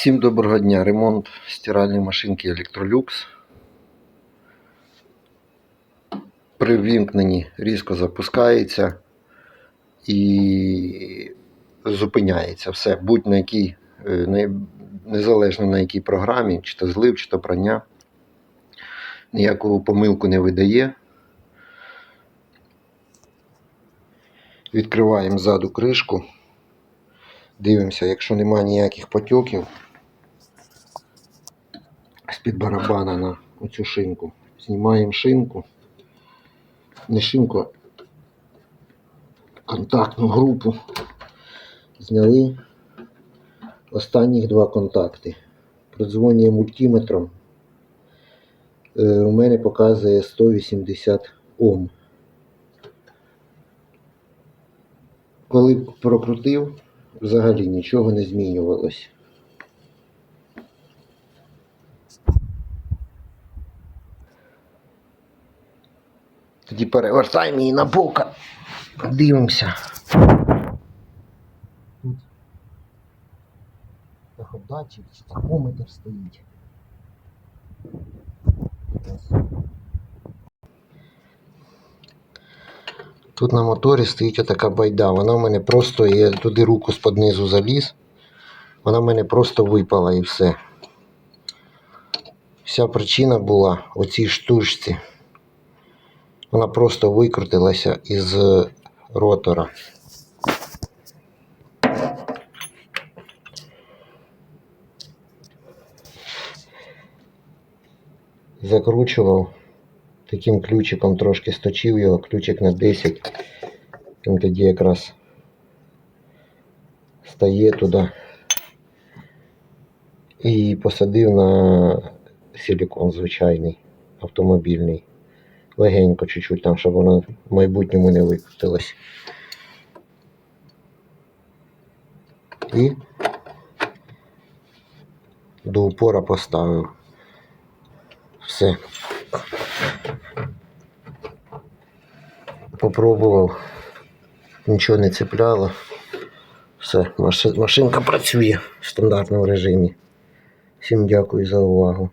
Всім доброго дня. Ремонт стиральної машинки Electrolux. При ввімкненні різко запускається і зупиняється все. Будь на якій, е, незалежно на якій програмі, чи то злив, чи то прання. Ніяку помилку не видає. Відкриваємо ззаду кришку. Дивимося, якщо немає ніяких потьоків з-під барабана на оцю шинку. Знімаємо шинку. Не шинку, а контактну групу. Зняли останніх два контакти. Продзвонює мультиметром. Е, у мене показує 180 Ом. Коли прокрутив, взагалі нічого не змінювалось. Тоді перевертаємо її на бока. Дивимося. Тут датчик чи тахометр стоїть. Тут на моторі стоїть отака байда. Вона в мене просто, я туди руку з-під низу заліз. Вона в мене просто випала і все. Вся причина була у цій штучці. Вона просто викрутилася із ротора. Закручував таким ключиком трошки сточив його, ключик на 10. Він тоді якраз стає туди і посадив на силікон звичайний автомобільний. Легенько чуть-чуть там, щоб воно в майбутньому не викрутилось. І до упора поставив. Все. Попробував. Нічого не цепляло. Все, машинка працює в стандартному режимі. Всім дякую за увагу.